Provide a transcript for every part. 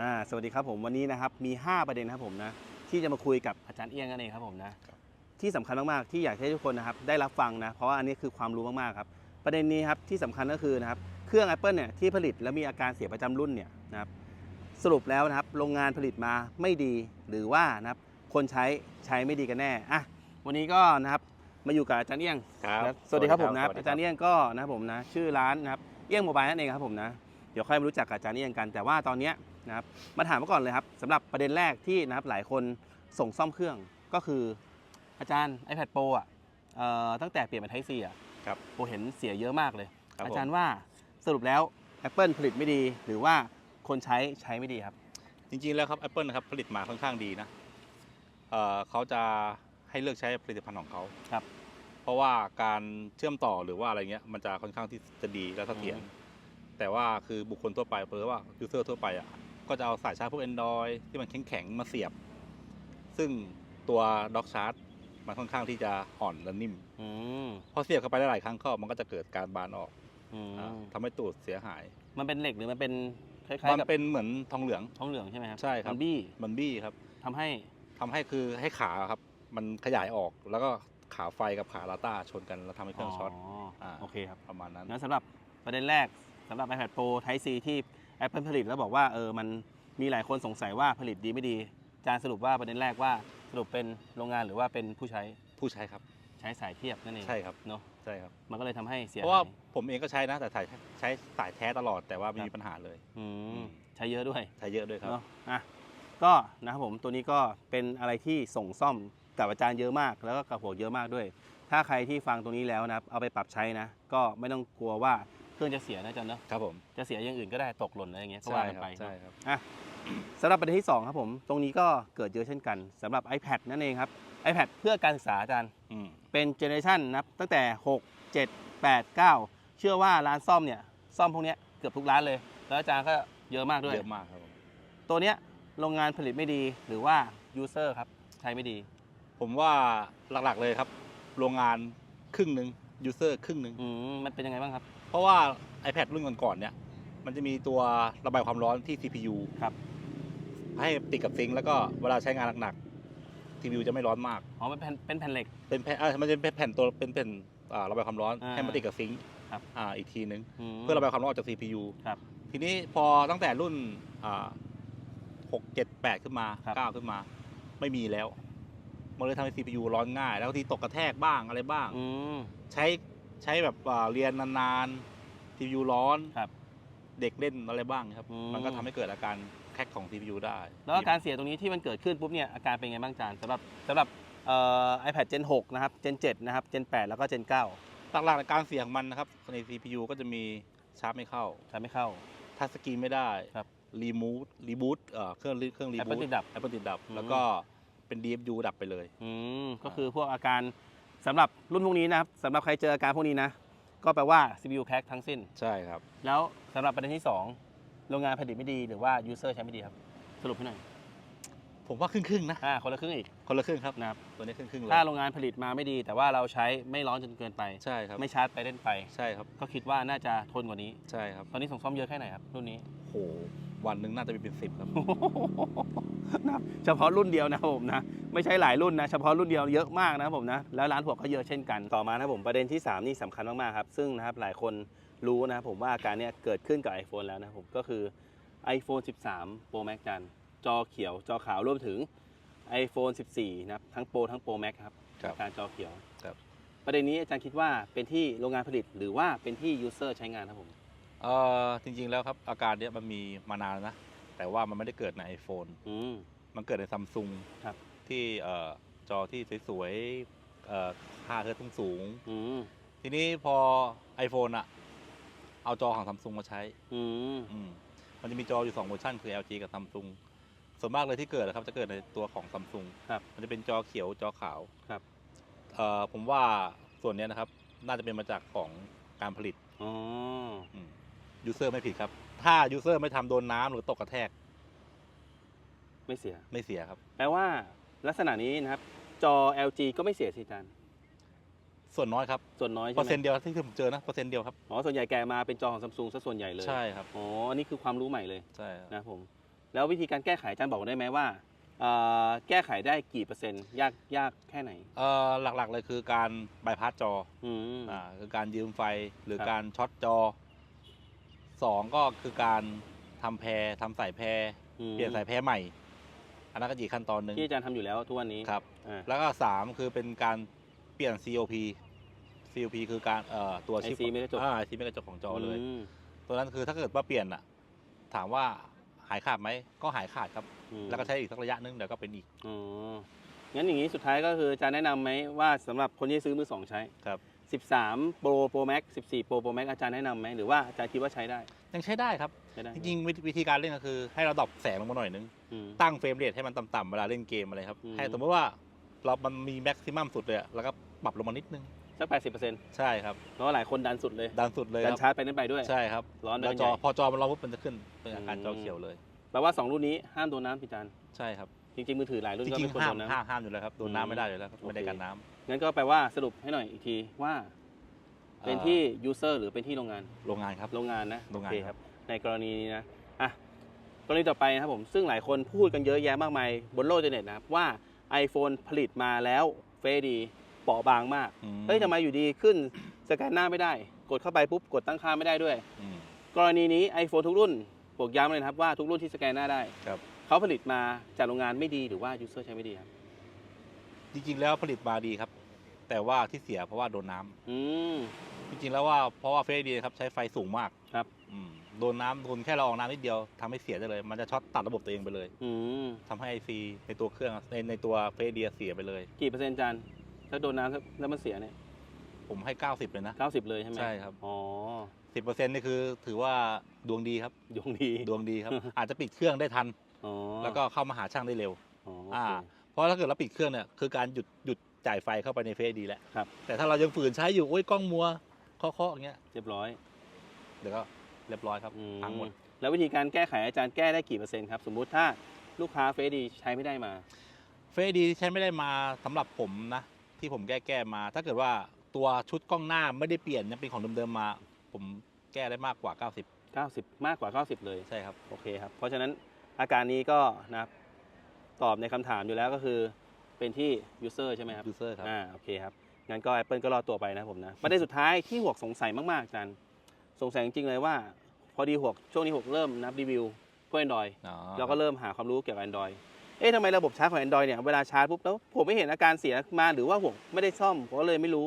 อ่าสวัสดีครับผมวันนี้นะครับมี 5 ประเด็นนะครับผมนะที่จะมาคุยกับอาจารย์เอี้ยงนั่นเองครับผมนะครับที่สำคัญมากๆที่อยากให้ทุกคนนะครับได้รับฟังนะเพราะว่าอันนี้คือความรู้มากๆครับประเด็นนี้ครับที่สำคัญก็คือนะครับเครื่อง Apple เนี่ยที่ผลิตแล้วมีอาการเสียประจำรุ่นเนี่ยนะครับสรุปแล้วนะครับโรงงานผลิตมาไม่ดีหรือว่านะครับคนใช้ใช้ไม่ดีกันแน่อะวันนี้ก็นะครับมาอยู่กับอาจารย์เอี้ยงครับนะสวัสดีครับผมนะครับสวัสดีอาจารย์เอี้ยงก็นะครับผมนะชื่อร้านนะครับเอี้ยงโมบายนั่นเองครับผมนะเดี๋ยวค่อยมารู้จักกับอาจารย์เอี้ยงกันแต่ว่าตอนเนี้ย นะครับมาถามมาก่อนเลยครับสำหรับประเด็นแรกที่นะครับหลายคนส่งซ่อมเครื่องก็คือ อาจารย์ iPad Pro อะเอ่อตั้งแต่เปลี่ยนเป็น Type C อะครับโปรเห็นเสียเยอะมากเลย ครับอาจารผมย์ว่าสรุปแล้ว Apple ผลิตไม่ดี หรือว่าคนใช้ใช้ไม่ดีครับ จริงๆ แล้วครับ Apple นะครับผลิตมาค่อนข้างดีนะเอ่อเขาจะให้เลือกใช้ผลิตภัณฑ์ของเขาครับ เพราะว่าการเชื่อมต่อหรือว่าอะไรเงี้ยมันจะค่อนข้างที่จะดีและเสถียรอืมแต่ว่าคือบุคคลทั่วไปหรือว่ายูเซอร์ทั่วไปอะ ก็จะเอาสายชาร์จพวก Android ที่มันแข็งๆมาเสียบ ซึ่งตัวด็อกชาร์จมันค่อนข้างที่จะอ่อนและนิ่มอืมพอเสียบเข้าไปได้หลายครั้งเข้ามันก็จะเกิดการบานออกอืมอ่าทำให้ตูดเสียหาย มันเป็นเหล็กหรือมันเป็นคล้ายมันๆกับเป็นเหมือนทองเหลือง ทองเหลืองใช่ไหมครับใช่ครับ มันบี้มันบี้ครับทำให้ ทำให้คือให้ขาครับ มันขยายออกแล้วก็ขาไฟกับขาลาต้าชนกันแล้วทำให้เครื่องช็อต อ่า โอเคครับ ประมาณนั้น งั้นสำหรับประเด็นแรกสำหรับ iPad Pro Type C ที่ Apple ผลิตแล้วบอกว่าเออมันมีหลายคนสงสัยว่าผลิตดีไม่ดีอาจารย์สรุปว่าประเด็นแรกว่าสรุปเป็นโรงงานหรือว่าเป็นผู้ใช้ผู้ใช้ครับ ใช้สายเทียบนั่นเองใช่ครับเนาะใช่ครับ มันก็เลยทำให้เสียเพราะว่าหายผมเองก็ใช้นะแต่ใช้ใช้สายแท้ตลอดแต่ว่าไม่ครับมีปัญหาเลยอือืมมใช้เยอะด้วย ใช้เยอะด้วยครับ เนาะอะก็นะครับผมตัวนี้ก็เป็นอะไรที่ส่งซ่อมกับอาจารย์เยอะมาก แล้วก็กับหัวเยอะมากด้วย ถ้าใครที่ฟังตรงนี้แล้วนะครับเอาไปปรับใช้นะ ก็ไม่ต้องกลัวว่า เครื่องจะเสียนะอาจารย์เนาะครับผมจะเสียอย่างอื่นก็ได้ตกหล่นอะไรอย่างเงี้ยก็ใช่ว่ากันครับไปใช่เนอะครับอะสำหรับประเด็นที่2ครับผมตรงนี้ก็เกิดเยอะเช่นกันสำหรับ iPad นั่นเองครับ iPad เพื่อการศึกษาอาจารย์อืมเป็นเจเนอเรชันนับตั้งแต่ 6 7 8 9 เชื่อว่าร้านซ่อมเนี่ยซ่อมพวกเนี้ยเกือบทุกร้านเลย แล้วอาจารย์ก็เยอะมากด้วย เยอะมากครับผมตัวเนี้ยโรงงานผลิตไม่ดีหรือว่า user ครับใช้ไม่ดี ผมว่าหลักๆเลยครับ โรงงานครึ่งหนึ่ง ยูเซอร์ครึ่งหนึ่งอืมมันเป็นยังไงบ้างครับ เพราะว่า iPad รุ่นก่อนๆเนี่ย มันจะมีตัวระบายความร้อนที่ CPU ครับ ให้ติดกับซิงค์แล้วก็เวลาใช้งานหนักๆ CPU จะไม่ร้อนมาก อ๋อเป็นแผ่นเป็นแผ่นเหล็ก เป็นแผ่นอ่ามันจะเป็นแผ่นตัวเป็นแผ่นอ่าระบายความร้อนอ่าให้มาติดกับซิงค์ครับ อ่าอีกทีนึงม เพื่อระบายความร้อนออกจาก CPU ครับทีนี้พอตั้งแต่รุ่นอ่าหกเจ็ดแปดขึ้นมาครับ เก้าขึ้นมา ไม่มีแล้ว มันเลยทำให้ CPU ร้อนง่าย แล้วทีตกกระแทกบ้างอะไรบ้าง อืม ใช้ใช้แบบอ่าเรียนนานๆ CPU ร้อนครับเด็กเล่นอะไรบ้างครับ อืม มันก็ทำให้เกิดอาการแคกของ CPU ได้ แล้วอาการเสียตรงนี้ที่มันเกิดขึ้นปุ๊บเนี่ยอาการเป็นไงบ้างอาจารย์สำหรับสำหรับเอ่อ iPad Gen 6 นะครับ Gen 7 นะครับ Gen 8 แล้วก็ Gen 9หลักๆในการเสียของมันนะครับใน CPU ก็จะมีชาร์จไม่เข้า ใช้ไม่เข้า ทัชสกรีนไม่ได้ครับรีมูฟรีบูตเอ่อเครื่องเครื่องรีบู Apple ตติดดับแอปเปิลติดดับ อืม แล้วก็ เป็น DFU ดับไปเลย อืมก็คือพวกอาการสำหรับรุ่นพวกนี้นะครับสำหรับใครเจออาการพวกนี้นะ ก็แปลว่า CPU crack ทั้งสิ้น ใช่ครับ แล้วสำหรับประเด็นที่ 2 โรงงานผลิตไม่ดีหรือว่า user ใช้ไม่ดีครับ สรุปให้หน่อยผมว่าครึ่งครึ่งๆนะ อ่าคนละครึ่งอีกคนละครึ่งครับ นะครับตัวนี้ครึ่งครึ่งๆเลยถ้าโรงงานผลิตมาไม่ดี แต่ว่าเราใช้ไม่ร้อนจนเกินไป ใช่ครับ ไม่ชาร์จไปเล่นไป ใช่ครับ ก็คิดว่าน่าจะทนกว่านี้ ใช่ครับ ตอนนี้ส่งซ่อมเยอะแค่ไหนครับรุ่นนี้ โห วันหนึ่งน่าจะมีเป็นสิบครับ นะครับเฉพาะรุ่นเดียวนะครับผมนะไม่ใช่หลายรุ่นนะเฉพาะรุ่นเดียวเยอะมากนะครับผมนะแล้วร้านผัวก็เยอะเช่นกันต่อมานะครับผมประเด็นที่ 3 นี่สำคัญมากๆครับซึ่งนะครับหลายคนรู้นะครับผมว่าอาการเนี้ยเกิดขึ้นกับ iPhone แล้วนะครับผมก็คือ iPhone 13 Pro Max กันจอเขียวจอขาวรวมถึง iPhone 14นะครับทั้ง Pro ทั้ง Pro Max ครับครับอาการจอเขียวครับประเด็นนี้อาจารย์คิดว่าเป็นที่โรงงานผลิตหรือว่าเป็นที่ user ใช้งานครับผมเอ่อจริงๆแล้วครับอาการเนี้ยมันมีมานานแล้วนะ แต่ว่ามันไม่ได้เกิดใน iPhone อืม มันเกิดในซัมซุงครับ ที่เอ่อจอที่สวยๆเอ่อค่าเฮิร์ตซ์สูงอืมๆทีนี้พอ iPhone อะเอาจอของซัมซุงมาใช้ อืมอืมมันจะมีจออยู่2เวอร์ชันคือ LG กับซัมซุงส่วนมากเลยที่เกิดนะครับ จะเกิดในตัวของซัมซุงครับ มันจะเป็นจอเขียวจอขาวครับ เอ่อผมว่าส่วนเนี้ยนะครับ น่าจะเป็นมาจากของการผลิตอ๋อ ยูเซอร์ไม่ผิดครับ ถ้ายูเซอร์ไม่ทำโดนน้ำหรือตกกระแทกไม่เสีย ไม่เสียครับ แปลว่าลักษณะนี้นะครับ จอ LG ก็ไม่เสียสิอาจารย์ส่วนน้อยครับส่วนน้อยเปใช่อร์ไหเซ็นมต์เดียวที่ผมเจอนะเปอร์เซ็นต์เดียวครับอ๋อส่วนใหญ่แกมาเป็นจอของซัมซุงซะส่วนใหญ่เลยใช่ครับอ๋ออันนี้คือความรู้ใหม่เลยใช่ครับนะครับผมแล้ววิธีการแก้ไขอาจารย์บอกได้ไหมว่าเอ่อแก้ไขได้กี่เปอร์เซ็นต์ยากยากแค่ไหน เอ่อหลักๆเลยคือการบายพาสจออืม อ่าคือการยืมไฟหรือครับ การช็อตจอ สองก็คือการทำแพรทำสายแพรอืมเปลี่ยนสายแพรใหม่ อันนั้นก็อีกขั้นตอนหนึ่งที่อาจารย์ทำอยู่แล้วทุกวันนี้ครับ อ่า แล้วก็สามคือเป็นการเปลี่ยน COP COP คือการเอ่อตัวชิป IC ไม่กระจก อ่า IC ไม่กระจกของจอเลย มตัวนั้นคือถ้าเกิดว่าเปลี่ยนอะถามว่าหายขาดไหมก็หายขาดครับ อืมแล้วก็ใช้อีกสักระยะนึงเดี๋ยวก็เป็นอีกอ๋องั้นอย่างนี้สุดท้ายก็คืออาจารย์แนะนำไหมว่าสำหรับคนที่ซื้อมือสองใช้ ครับ 13 Pro Pro Max 14 Pro Pro Max อาจารย์แนะนำไหมหรือว่าอาจารย์คิดว่าใช้ได้ยังใช้ได้ครับ ใช้ได้จริงๆวิธีวิธีการเล่นก็คือ ให้เราดรอปแสงลงมาหน่อยนึง อืม ตั้งเฟรมเรทให้มันต่ำๆเวลาเล่นเกมอะไรครับ อืม ให้สมมติว่าเรามันมีแม็กซิมัมสุดเลยอะแล้วก็ปรับลงมานิดนึง สัก 80%ใช่ครับ เพราะหลายคนดันสุดเลย ดันสุดเลยดัคนรับชาร์จไปนั้นไปด้วย ใช่ครับร้อนไปแล้วกันจใหอญ่พอจอมันร้อนปุ๊บมันจะขึ้นเป็นอาการอืม จอเขียวเลย แปลว่า 2 รุ่นนี้ห้ามโดนน้ำพี่อาจารย์ ใช่ครับ จริงๆมือถือหลายรุ่นจก็ริงไม่ควรๆห้าโดมนน้ห้ามห้ามอยู่แล้วครับโดนอืมน้ำไม่ได้อยู่แล้วครับโอเคไม่ได้กันน้ำงั้นก็แปลว่าสรุปให้หน่อยอีกทีว่าำเป็นอ่อที่ user หรือเป็นที่โรงงาน โรงงานครับ โรงงานนะโรงงานโอเคคครัรับบในกรณีนี้นะอะกรณีต่อไปนะครับผมซึ่งหลายคนพูดกันเยอะแยะมากมายบนโลกอินเทอร์เน็ตนะครับว่า iPhone ผลิตมาแล้วเฟซดีเปราะบางมาก อืเฮ้ยทำไมอยู่ดีขึ้นสแกนหน้าไม่ได้ กดเข้าไปปุ๊บกดตั้งค่าไม่ได้ด้วย อืม กรณีนี้ iPhone ทุกรุ่นบอกย้ำเลยนะครับว่าทุกรุ่นที่สแกนหน้าได้ ครับ เขาผลิตมาจากโรงงานไม่ดีหรือว่า user ใช้ไม่ดีครับจริงๆแล้วผลิตมาดีครับ แต่ว่าที่เสียเพราะว่าโดนน้ำอืม จริงๆแล้วว่าเพราะว่าเฟซดีครับใช้ไฟสูงมากครับ อืมโดนน้ำโดนแค่เราออกน้ำนิดเดียวทำให้เสียได้เลย มันจะช็อตตัดระบบตัวเองไปเลยอืมทำให้ไอซีในตัวเครื่องในในตัวเฟซดีเสียไปเลย กี่เปอร์เซ็นต์อาจานถ้าโดนน้ำแล้วมันเสียเนี่ยผมให้ 90 เลยนะ90เลยใช่ไหมใช่ครับ อ๋อ10%นี่คือถือว่าดวงดีครับ ดวงดี ดวงดีครับ อาจจะปิดเครื่องได้ทัน อ๋อแล้วก็เข้ามาหาช่างได้เร็วอ๋อโออ่า เค เพราะถ้าเกิดเราปิดเครื่องเนี่ยคือการหยุดหยุดจ่ายไฟเข้าไปในเฟซดีแหละครับ แต่ถ้าเรายังฝืนใช้อยู่โอ้ยกล้องมัวเคาะๆอย่างเงี้ยเรียบร้อยเดี๋ยวก็เรียบร้อยครับอืมพังหมด แล้ววิธีการแก้ไขอาจารย์แก้ได้กี่เปอร์เซ็นต์ครับ สมมุติถ้าลูกค้าเฟซดีใช้ไม่ได้มา เฟซดีใช้ไม่ได้มาสำหรับผมนะ ที่ผมแก้แก้มา ถ้าเกิดว่าตัวชุดกล้องหน้าไม่ได้เปลี่ยนยังเป็นของเดิมๆมา ผมแก้ได้มากกว่า 90 90 มากกว่า 90 เลย ใช่ครับ โอเคครับ เพราะฉะนั้น อาการนี้ก็นะครับตอบในคำถามอยู่แล้วก็คือเป็นที่ user ใช่ไหมครับยูเซอร์ครับ อ่าโอเคครับงั้นก็ Apple ก็รอตัวไปนะครับผมนะประเด็นสุดท้ายที่หวกสงสัยมากๆอาจารย์สงสัยจริงๆเลยว่า พอดีหวกช่วงนี้หวกเริ่มนับรีวิวพวก Android อ๋อเราก็เริ่มหาความรู้เกี่ยวกับ Android เอ๊ะทำไมระบบชาร์จของ Android เนี่ยเวลาชาร์จปุ๊บแล้วผมไม่เห็นอาการเสียมาหรือว่าหวกไม่ได้ซ่อมผมก็เลยไม่รู้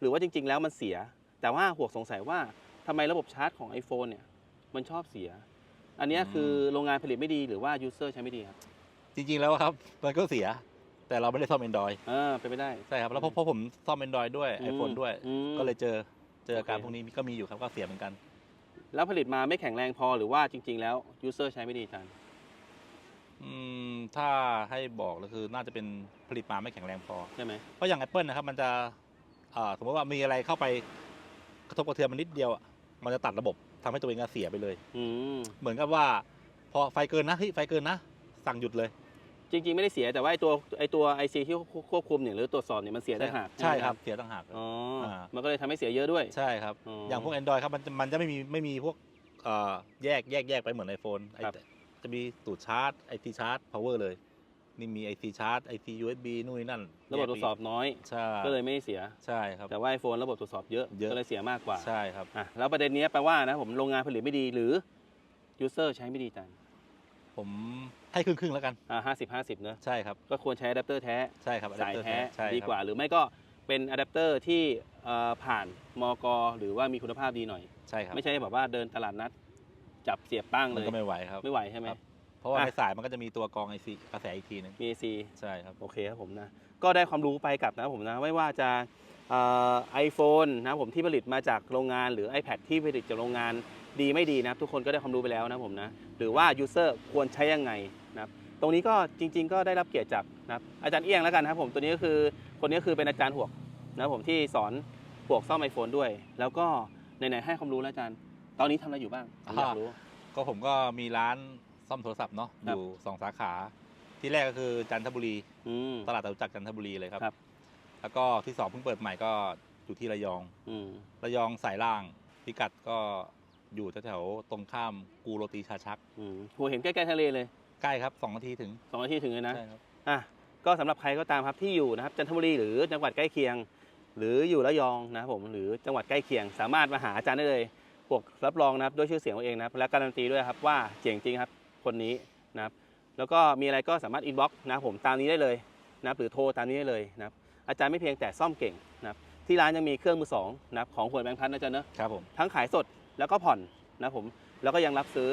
หรือว่าจริง ๆ แล้วมันเสีย แต่ว่าหวกสงสัยว่าทำไมระบบชาร์จของ iPhone เนี่ยมันชอบเสีย อันเนี้ยคือโรงงานผลิตไม่ดีหรือว่า user ใช้ไม่ดีครับจริงๆแล้วครับ มันก็เสีย แต่เราไม่ได้ซ่อม Android อ่าเป็นไปได้ ใช่ครับ แล้วเพราะเพราะผมซ่อม Android ด้วย iPhone ด้วย อืม ก็เลยเจอเจออาการโอเค พวกนี้ก็มีอยู่ครับก็เสียเหมือนกัน แล้วผลิตมาไม่แข็งแรงพอหรือว่าจริง ๆ แล้ว user ใช้ไม่ดีอาจารย์อืมถ้าให้บอกก็คือน่าจะเป็นผลิตมาไม่แข็งแรงพอ ใช่ไหมเพราะอย่าง Apple นะครับ มันจะอ่าสมมติว่ามีอะไรเข้าไปกระทบกระเทือนมันนิดเดียวอะ มันจะตัดระบบทำให้ตัวเองอะเสียไปเลย อืมเหมือนกับว่า พอไฟเกินนะเฮ้ยไฟเกินนะ สั่งหยุดเลย จริง ๆ ไม่ได้เสียแต่ว่าไอตัวไอตัว IC ที่ควบคุมเนี่ยหรือตรวจสอบเนี่ยมันเสียต่างหากใช่ไหมครับเสียต่างหากอ๋ออามั มันก็เลยทำให้เสียเยอะด้วย ใช่ครับอ๋อออย่างพวก Android ครับมันจะมันจะไม่มีไม่มีพวกเอ่อแยกแยกแยกไปเหมือน iPhone ไอ้ครับ จะมีตูดชาร์จไอซีชาร์จ power เลย นี่มีไอซีชาร์จไอซี USB นู่นนนั่นระบบตรวจสอบน้อย ใช่ก็เลยไม่ได้เสีย ใช่ครับ แต่ว่า iPhone ระบบตรวจสอบเยอะเยอะ ก็เลยเสียมากกว่า ใช่ครับ อะ แล้วประเด็นเนี้ยแปลว่านะผมโรงงานผลิตไม่ดีหรือ user ใช้ไม่ดีจังผมให้ครึ่งครึ่งๆแล้วกัน อ่าห้าสิบห้าสิบเนอะใช่ครับ ก็ควรใช้อะแดปเตอร์แท้ ใช่ครับสาย adapter แท้ใช่ครับดีกว่า หรือไม่ก็เป็นอะแดปเตอร์ที่เอ่อผ่านมก หรือว่ามีคุณภาพดีหน่อย ใช่ครับ ไม่ใช่แบบว่าเดินตลาดนัดจับเสียบตั้งมัเลนยก็ไม่ไหวครับ ไม่ไหวใช่ไหมครับ เพราะว่าอะ ในสายมันก็จะมีตัวกรองไอซีกระแสอีกทีหนึงมี AC ใช่ครับ โอเคครับผมนะ ก็ได้ความรู้ไปกับนะครับผมนะ ไม่ว่าจะไอโฟนนะครับผมที่ผลิตมาจากโรงงาน หรือ iPad ที่ผลิตจากโรงงานดีไม่ดีนะครับ ทุกคนก็ได้ความรู้ไปแล้วนะครับผมนะ หรือว่า User ควรใช้ยังไงนะครับ ตรงนี้ก็จริง ๆ ก็ได้รับเกียรติจากนะครับอาจารย์เอี้ยงแล้วกันนะครับผม ตัวนี้ก็คือคนนี้ก็คือเป็นอาจารย์หวกนะครับผมที่สอนหวกซ่อมไอโฟนด้วย แล้วก็ไหนๆให้ความรู้แล้วอาจารย์ ตอนนี้ทำอะไรอยู่บ้างผมอยากรู้ ก็ผมก็มีร้าน ซ่อมโทรศัพท์เนาะคอรับยู่สองสาขา ที่แรกก็คือจันทบุรีอืมตลาดจตุจักรจันทบุรีเลยครับครับ แล้วก็ที่สองเพิ่งเปิดใหม่ก็อยู่ที่ระยองอืมระยองสายล่างพิกัดก็อยู่แถวๆตรงข้ามกูโรตีชาชักอืมหัวเห็นใกล้ๆทะเลเลย ใกล้ครับสองนาทีถึงสองนาทีถึงเลยนะใช่ครับอะก็สำหรับใครก็ตามครับที่อยู่นะครับจันทบุรีหรือจังหวัดใกล้เคียง หรืออยู่ระยองนะครับผมหรือจังหวัดใกล้เคียง สามารถมาหาอาจารย์ได้เลย พวกรับรองนะครับด้วยชื่อเสียงของเองนะครับและการันตีด้วยครับว่าเจ๋งจริงครับ คนนี้นะครับแล้วก็มีอะไรก็สามารถอินบ็อกซ์นะครับผมตามนี้ได้เลยนะครับหรือโทรตามนี้ได้เลยนะครับอาจารย์ไม่เพียงแต่ซ่อมเก่งนะครับที่ร้านยังมีเครื่องมือสองนะครับของหวยแบงค์พันนะอาจารย์เนอะครับผมทั้งขายสดแล้วก็ผ่อนนะครับผมแล้วก็ยังรับซื้อ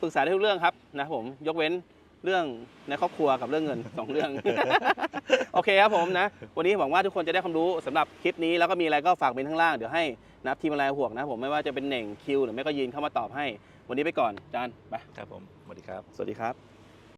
ปรึกษาได้ทุกเรื่องครับนะครับผมยกเว้นเรื่องในครอบครัวกับเรื่องเงิน สองเรื่อง โอเคครับผมนะ วันนี้หวังว่าทุกคนจะได้ความรู้สำหรับคลิปนี้แล้วก็มีอะไรก็ฝากเป็นข้างล่างเดี๋ยวให้นะครับทีมอะไรห่วงนะครับผมไม่ว่าจะเป็นเหน่งคิวหรือไม่ก็ยินเข้ามาตอบให้ วันนี้ไปก่อนอาจานไปครับผมสวัสดีครับ สวัสดีครับ